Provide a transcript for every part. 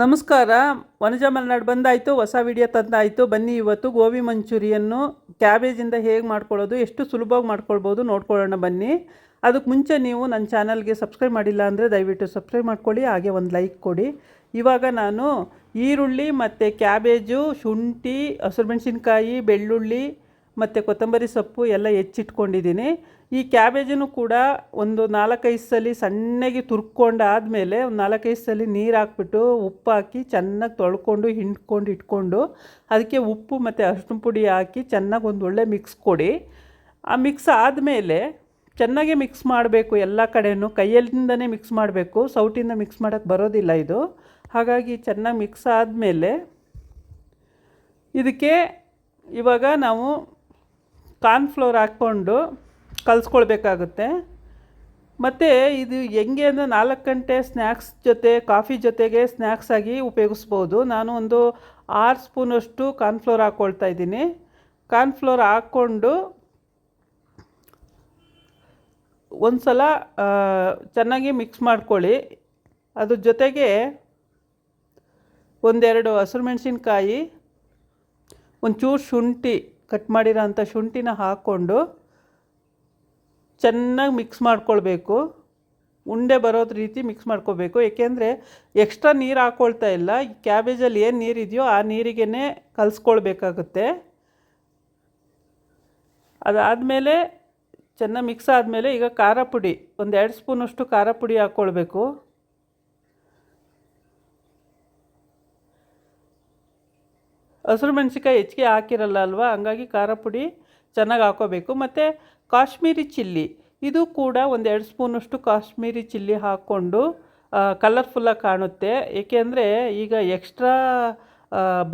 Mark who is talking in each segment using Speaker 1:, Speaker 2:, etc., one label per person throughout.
Speaker 1: ನಮಸ್ಕಾರ. ವನಜ ಮಲೆನಾಡು ಬಂದಾಯಿತು, ಹೊಸ ವಿಡಿಯೋ ತಂದಾಯಿತು. ಬನ್ನಿ ಇವತ್ತು ಗೋಬಿ ಮಂಚೂರಿಯನ್ನು ಕ್ಯಾಬೇಜಿಂದ ಹೇಗೆ ಮಾಡ್ಕೊಳ್ಳೋದು, ಎಷ್ಟು ಸುಲಭವಾಗಿ ಮಾಡ್ಕೊಳ್ಬೋದು ನೋಡ್ಕೊಳ್ಳೋಣ ಬನ್ನಿ. ಅದಕ್ಕೆ ಮುಂಚೆ ನೀವು ನನ್ನ ಚಾನಲ್ಗೆ ಸಬ್ಸ್ಕ್ರೈಬ್ ಮಾಡಿಲ್ಲ ಅಂದರೆ ದಯವಿಟ್ಟು ಸಬ್ಸ್ಕ್ರೈಬ್ ಮಾಡ್ಕೊಳ್ಳಿ, ಹಾಗೆ ಒಂದು ಲೈಕ್ ಕೊಡಿ. ಇವಾಗ ನಾನು ಈರುಳ್ಳಿ ಮತ್ತು ಕ್ಯಾಬೇಜು, ಶುಂಠಿ, ಹಸಿರು ಮೆಣಸಿನ್ಕಾಯಿ, ಬೆಳ್ಳುಳ್ಳಿ ಮತ್ತು ಕೊತ್ತಂಬರಿ ಸೊಪ್ಪು ಎಲ್ಲ ಹೆಚ್ಚಿಟ್ಕೊಂಡಿದ್ದೀನಿ. ಈ ಕ್ಯಾಬೇಜನ್ನು ಕೂಡ ಒಂದು ನಾಲ್ಕೈದು ಸಲ ಸಣ್ಣಗೆ ತುರ್ಕೊಂಡಾದಮೇಲೆ ಒಂದು ನಾಲ್ಕೈದು ಸಲ ನೀರು ಹಾಕ್ಬಿಟ್ಟು ಉಪ್ಪು ಹಾಕಿ ಚೆನ್ನಾಗಿ ತೊಳ್ಕೊಂಡು, ಹಿಂಡ್ಕೊಂಡು, ಇಟ್ಕೊಂಡು ಅದಕ್ಕೆ ಉಪ್ಪು ಮತ್ತು ಅರಿಶಿನ ಪುಡಿ ಹಾಕಿ ಚೆನ್ನಾಗಿ ಒಂದು ಒಳ್ಳೆ ಮಿಕ್ಸ್ ಕೊಡಿ. ಆ ಮಿಕ್ಸ್ ಆದಮೇಲೆ ಚೆನ್ನಾಗೆ ಮಿಕ್ಸ್ ಮಾಡಬೇಕು ಎಲ್ಲ ಕಡೆಯೂ ಕೈಯಲ್ಲಿಂದನೇ ಮಿಕ್ಸ್ ಮಾಡಬೇಕು, ಸೌಟಿಂದ ಮಿಕ್ಸ್ ಮಾಡೋಕ್ಕೆ ಬರೋದಿಲ್ಲ ಇದು. ಹಾಗಾಗಿ ಚೆನ್ನಾಗಿ ಮಿಕ್ಸ್ ಆದಮೇಲೆ ಇದಕ್ಕೆ ಇವಾಗ ನಾವು ಕಾರ್ನ್ಫ್ಲೋರ್ ಹಾಕ್ಕೊಂಡು ಕಲಿಸ್ಕೊಳ್ಬೇಕಾಗುತ್ತೆ. ಮತ್ತು ಇದು ಹೆಂಗೆ ಅಂದರೆ ನಾಲ್ಕು ಗಂಟೆ ಸ್ನ್ಯಾಕ್ಸ್ ಜೊತೆ ಕಾಫಿ ಜೊತೆಗೆ ಸ್ನ್ಯಾಕ್ಸ್ ಆಗಿ ಉಪಯೋಗಿಸ್ಬೋದು. ನಾನು ಒಂದು ಆರು ಸ್ಪೂನಷ್ಟು ಕಾರ್ನ್ಫ್ಲೋರ್ ಹಾಕ್ಕೊಳ್ತಾ ಇದ್ದೀನಿ. ಕಾರ್ನ್ಫ್ಲೋರ್ ಹಾಕ್ಕೊಂಡು ಒಂದು ಸಲ ಚೆನ್ನಾಗಿ ಮಿಕ್ಸ್ ಮಾಡ್ಕೊಳ್ಳಿ. ಅದ್ರ ಜೊತೆಗೆ ಒಂದೆರಡು ಹಸಿರು ಮೆಣಸಿನ್ಕಾಯಿ, ಒಂಚೂರು ಶುಂಠಿ ಕಟ್ ಮಾಡಿರೋ ಅಂಥ ಶುಂಠಿನ ಹಾಕ್ಕೊಂಡು ಚೆನ್ನಾಗಿ ಮಿಕ್ಸ್ ಮಾಡ್ಕೊಳ್ಬೇಕು. ಉಂಡೆ ಬರೋದ್ ರೀತಿ ಮಿಕ್ಸ್ ಮಾಡ್ಕೋಬೇಕು ಏಕೆಂದರೆ ಎಕ್ಸ್ಟ್ರಾ ನೀರು ಹಾಕ್ಕೊಳ್ತಾ ಇಲ್ಲ. ಈ ಕ್ಯಾಬೇಜಲ್ಲಿ ಏನು ನೀರಿದೆಯೋ ಆ ನೀರಿಗೇ ಕಲಿಸ್ಕೊಳ್ಬೇಕಾಗುತ್ತೆ. ಅದಾದಮೇಲೆ ಚೆನ್ನಾಗಿ ಮಿಕ್ಸ್ ಆದಮೇಲೆ ಈಗ ಖಾರ ಪುಡಿ ಒಂದು ಎರಡು ಸ್ಪೂನಷ್ಟು ಖಾರ ಪುಡಿ ಹಾಕ್ಕೊಳ್ಬೇಕು ಹಸಿರು ಮೆಣಸಿನ್ಕಾಯಿ ಹೆಚ್ಚಿಗೆ ಹಾಕಿರಲ್ಲ ಅಲ್ವಾ? ಹಂಗಾಗಿ ಖಾರ ಪುಡಿ ಚೆನ್ನಾಗಿ ಹಾಕೋಬೇಕು. ಮತ್ತು ಕಾಶ್ಮೀರಿ ಚಿಲ್ಲಿ, ಇದು ಕೂಡ ಒಂದು ಎರಡು ಸ್ಪೂನಷ್ಟು ಕಾಶ್ಮೀರಿ ಚಿಲ್ಲಿ ಹಾಕ್ಕೊಂಡು ಕಲರ್ಫುಲ್ಲಾಗಿ ಕಾಣುತ್ತೆ. ಏಕೆಂದರೆ ಈಗ ಎಕ್ಸ್ಟ್ರಾ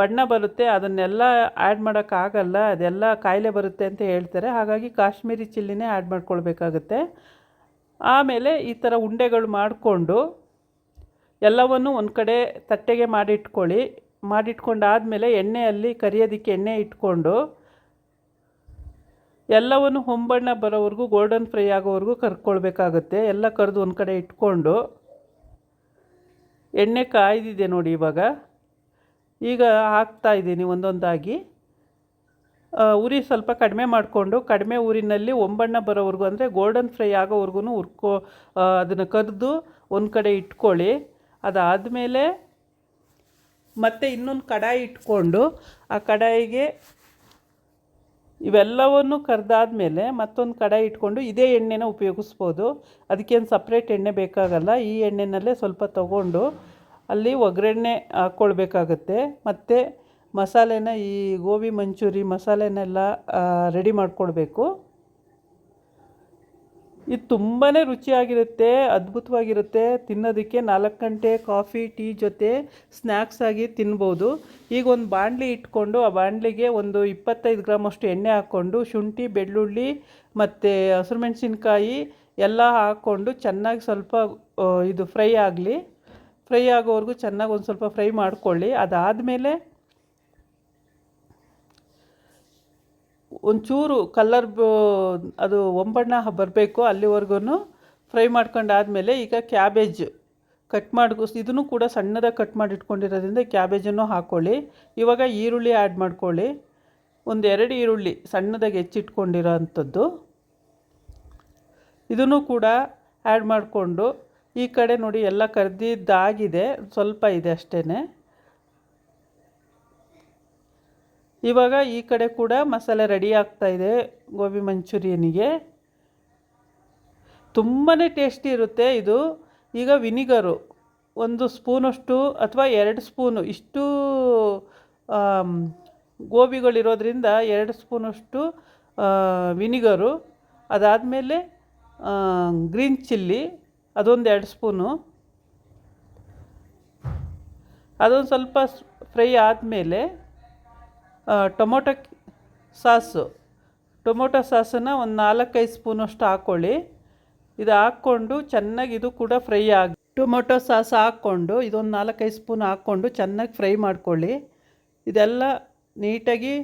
Speaker 1: ಬಣ್ಣ ಬರುತ್ತೆ. ಅದನ್ನೆಲ್ಲ ಆ್ಯಡ್ ಮಾಡೋಕ್ಕಾಗಲ್ಲ ಅದೆಲ್ಲ ಕಾಯಿಲೆ ಬರುತ್ತೆ ಅಂತ ಹೇಳ್ತಾರೆ. ಹಾಗಾಗಿ ಕಾಶ್ಮೀರಿ ಚಿಲ್ಲಿನೇ ಆ್ಯಡ್ ಮಾಡ್ಕೊಳ್ಬೇಕಾಗುತ್ತೆ. ಆಮೇಲೆ ಈ ಥರ ಉಂಡೆಗಳು ಮಾಡಿಕೊಂಡು ಎಲ್ಲವನ್ನು ಒಂದು ಕಡೆ ತಟ್ಟೆಗೆ ಮಾಡಿಟ್ಕೊಳ್ಳಿ ಮಾಡಿಟ್ಕೊಂಡಾದಮೇಲೆ ಎಣ್ಣೆಯಲ್ಲಿ ಕರಿಯೋದಕ್ಕೆ ಎಣ್ಣೆ ಇಟ್ಕೊಂಡು ಎಲ್ಲವನ್ನು ಹೊಂಬಣ್ಣ ಬರೋವರೆಗೂ ಗೋಲ್ಡನ್ ಫ್ರೈ ಆಗೋವರೆಗೂ ಕರ್ಕೊಳ್ಬೇಕಾಗುತ್ತೆ. ಎಲ್ಲ ಕರೆದು ಒಂದು ಕಡೆ ಇಟ್ಕೊಂಡು ಎಣ್ಣೆ ಕಾಯ್ದಿದೆ ನೋಡಿ ಇವಾಗ. ಈಗ ಹಾಕ್ತಾ ಇದ್ದೀನಿ ಒಂದೊಂದಾಗಿ. ಉರಿ ಸ್ವಲ್ಪ ಕಡಿಮೆ ಮಾಡಿಕೊಂಡು, ಕಡಿಮೆ ಊರಿನಲ್ಲಿ ಒಂಬಣ್ಣ ಬರೋವರೆಗೂ ಅಂದರೆ ಗೋಲ್ಡನ್ ಫ್ರೈ ಆಗೋವರೆಗೂ ಉರ್ಕೋ ಅದನ್ನು ಕರೆದು ಒಂದು ಕಡೆ ಇಟ್ಕೊಳ್ಳಿ. ಅದಾದಮೇಲೆ ಮತ್ತೆ ಇನ್ನೊಂದು ಕಡಾಯಿ ಇಟ್ಕೊಂಡು ಆ ಕಡಾಯಿಗೆ ಇವೆಲ್ಲವನ್ನು ಕರೆದಾದ್ಮೇಲೆ ಮತ್ತೊಂದು ಕಡಾಯಿ ಇಟ್ಕೊಂಡು ಇದೇ ಎಣ್ಣೆನ ಉಪಯೋಗಿಸ್ಬೋದು. ಅದಕ್ಕೇನು ಸಪ್ರೇಟ್ ಎಣ್ಣೆ ಬೇಕಾಗಲ್ಲ, ಈ ಎಣ್ಣೆನಲ್ಲೇ ಸ್ವಲ್ಪ ತಗೊಂಡು ಅಲ್ಲಿ ಒಗ್ಗರಣೆ ಹಾಕ್ಕೊಳ್ಬೇಕಾಗತ್ತೆ. ಮತ್ತು ಮಸಾಲೆನ ಈ ಗೋಬಿ ಮಂಚೂರಿ ಮಸಾಲೆನೆಲ್ಲ ರೆಡಿ ಮಾಡ್ಕೊಳ್ಬೇಕು. ಇದು ತುಂಬಾ ರುಚಿಯಾಗಿರುತ್ತೆ, ಅದ್ಭುತವಾಗಿರುತ್ತೆ. ತಿನ್ನೋದಕ್ಕೆ ನಾಲ್ಕು ಗಂಟೆ ಕಾಫಿ, ಟೀ ಜೊತೆ ಸ್ನ್ಯಾಕ್ಸ್ ಆಗಿ ತಿನ್ಬೋದು. ಈಗ ಒಂದು ಬಾಣಲಿ ಇಟ್ಕೊಂಡು, ಆ ಬಾಣಲಿಗೆ ಒಂದು ಇಪ್ಪತ್ತೈದು ಗ್ರಾಮಷ್ಟು ಎಣ್ಣೆ ಹಾಕ್ಕೊಂಡು, ಶುಂಠಿ, ಬೆಳ್ಳುಳ್ಳಿ ಮತ್ತು ಹಸಿರು ಮೆಣಸಿನ್ಕಾಯಿ ಎಲ್ಲ ಹಾಕ್ಕೊಂಡು ಚೆನ್ನಾಗಿ ಸ್ವಲ್ಪ ಇದು ಫ್ರೈ ಆಗಲಿ. ಫ್ರೈ ಆಗೋವರೆಗೂ ಚೆನ್ನಾಗಿ ಒಂದು ಸ್ವಲ್ಪ ಫ್ರೈ ಮಾಡ್ಕೊಳ್ಳಿ. ಅದಾದಮೇಲೆ ಒಂಚೂರು ಕಲ್ಲರ್ ಅದು ಒಂಬಣ್ಣ ಬರಬೇಕು ಅಲ್ಲಿವರೆಗೂ ಫ್ರೈ ಮಾಡ್ಕೊಂಡಾದಮೇಲೆ ಈಗ ಕ್ಯಾಬೇಜ್ ಕಟ್ ಮಾಡಿ ಇದನ್ನು ಕೂಡ ಸಣ್ಣದಾಗಿ ಕಟ್ ಮಾಡಿ ಇಟ್ಕೊಂಡಿರೋದ್ರಿಂದ ಕ್ಯಾಬೇಜನ್ನು ಹಾಕ್ಕೊಳ್ಳಿ ಇವಾಗ ಈರುಳ್ಳಿ ಆ್ಯಡ್ ಮಾಡ್ಕೊಳ್ಳಿ. ಒಂದು ಎರಡು ಈರುಳ್ಳಿ ಸಣ್ಣದಾಗಿ ಹೆಚ್ಚಿಟ್ಕೊಂಡಿರೋ ಅಂಥದ್ದು ಇದನ್ನು ಕೂಡ ಆ್ಯಡ್ ಮಾಡಿಕೊಂಡು ಈ ಕಡೆ ನೋಡಿ ಎಲ್ಲ ಕರ್ದಿದ್ದಾಗಿದೆ, ಸ್ವಲ್ಪ ಇದೆ ಅಷ್ಟೇ ಇವಾಗ ಈ ಕಡೆ ಕೂಡ ಮಸಾಲೆ ರೆಡಿ ಆಗ್ತಾ ಇದೆ ಗೋಬಿ ಮಂಚೂರಿಯನಿಗೆ ತುಂಬಾ ಟೇಸ್ಟಿ ಇರುತ್ತೆ ಇದು. ಈಗ ವಿನಿಗರು ಒಂದು ಸ್ಪೂನಷ್ಟು ಅಥವಾ ಎರಡು ಸ್ಪೂನು ಇಷ್ಟು ಗೋಬಿಗಳಿರೋದ್ರಿಂದ ಎರಡು ಸ್ಪೂನಷ್ಟು ವಿನಿಗರು ಅದಾದಮೇಲೆ ಗ್ರೀನ್ ಚಿಲ್ಲಿ ಅದೊಂದು ಎರಡು ಸ್ಪೂನು. ಅದೊಂದು ಸ್ವಲ್ಪ ಫ್ರೈ ಆದಮೇಲೆ ಟೊಮೊಟೊ ಸಾಸು. ಟೊಮೊಟೊ ಸಾಸನ್ನು ಒಂದು ನಾಲ್ಕೈದು ಸ್ಪೂನಷ್ಟು ಹಾಕ್ಕೊಳ್ಳಿ ಇದು ಹಾಕ್ಕೊಂಡು ಚೆನ್ನಾಗಿ ಇದು ಕೂಡ ಫ್ರೈ ಆಗಿ, ಟೊಮೊಟೊ ಸಾಸ್ ಹಾಕ್ಕೊಂಡು ಇದೊಂದು ನಾಲ್ಕೈದು ಸ್ಪೂನ್ ಹಾಕ್ಕೊಂಡು ಚೆನ್ನಾಗಿ ಫ್ರೈ ಮಾಡ್ಕೊಳ್ಳಿ. ಇದೆಲ್ಲ ನೀಟಾಗಿ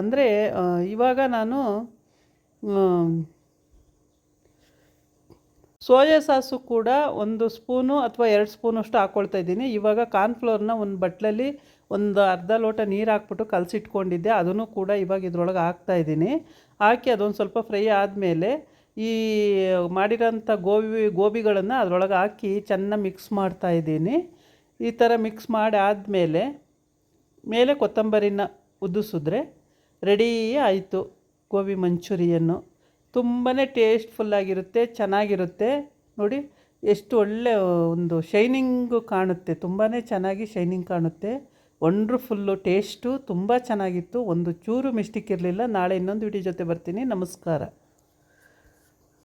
Speaker 1: ಅಂದರೆ ಇವಾಗ ನಾನು ಸೋಯಾ ಸಾಸು ಕೂಡ ಒಂದು ಸ್ಪೂನು ಅಥವಾ ಎರಡು ಸ್ಪೂನಷ್ಟು ಹಾಕ್ಕೊಳ್ತಾ ಇದ್ದೀನಿ. ಇವಾಗ ಕಾರ್ನ್ಫ್ಲೋರ್ನ ಒಂದು ಬಟ್ಲಲ್ಲಿ ಒಂದು ಅರ್ಧ ಲೋಟ ನೀರು ಹಾಕ್ಬಿಟ್ಟು ಕಲಸಿಟ್ಕೊಂಡಿದ್ದೆ. ಅದನ್ನು ಕೂಡ ಇವಾಗ ಇದ್ರೊಳಗೆ ಹಾಕ್ತಾ ಇದ್ದೀನಿ. ಹಾಕಿ ಅದೊಂದು ಸ್ವಲ್ಪ ಫ್ರೈ ಆದಮೇಲೆ ಈ ಮಾಡಿರೋಂಥ ಗೋಬಿ, ಗೋಬಿಗಳನ್ನು ಅದರೊಳಗೆ ಹಾಕಿ ಚೆನ್ನಾಗಿ ಮಿಕ್ಸ್ ಮಾಡ್ತಾ ಇದ್ದೀನಿ. ಈ ಥರ ಮಿಕ್ಸ್ ಮಾಡಿ ಆದಮೇಲೆ ಮೇಲೆ ಕೊತ್ತಂಬರಿನ ಉದ್ದಿಸಿದ್ರೆ ರೆಡಿ ಆಯಿತು ಗೋಬಿ ಮಂಚೂರಿಯನ್ನು. ತುಂಬಾ ಟೇಸ್ಟ್ಫುಲ್ಲಾಗಿರುತ್ತೆ ಚೆನ್ನಾಗಿರುತ್ತೆ. ನೋಡಿ, ಎಷ್ಟು ಒಳ್ಳೆ ಒಂದು ಶೈನಿಂಗು ಕಾಣುತ್ತೆ. ತುಂಬಾ ಚೆನ್ನಾಗಿ ಶೈನಿಂಗ್ ಕಾಣುತ್ತೆ. ವಂಡ್ರ್ಫುಲ್ಲು ಟೇಸ್ಟು ತುಂಬ ಚೆನ್ನಾಗಿತ್ತು. ಒಂದು ಚೂರು ಮಿಸ್ಟಿಕ್ ಇರಲಿಲ್ಲ. ನಾಳೆ ಇನ್ನೊಂದು ವಿಡಿಯೋ ಜೊತೆ ಬರ್ತೀನಿ. ನಮಸ್ಕಾರ.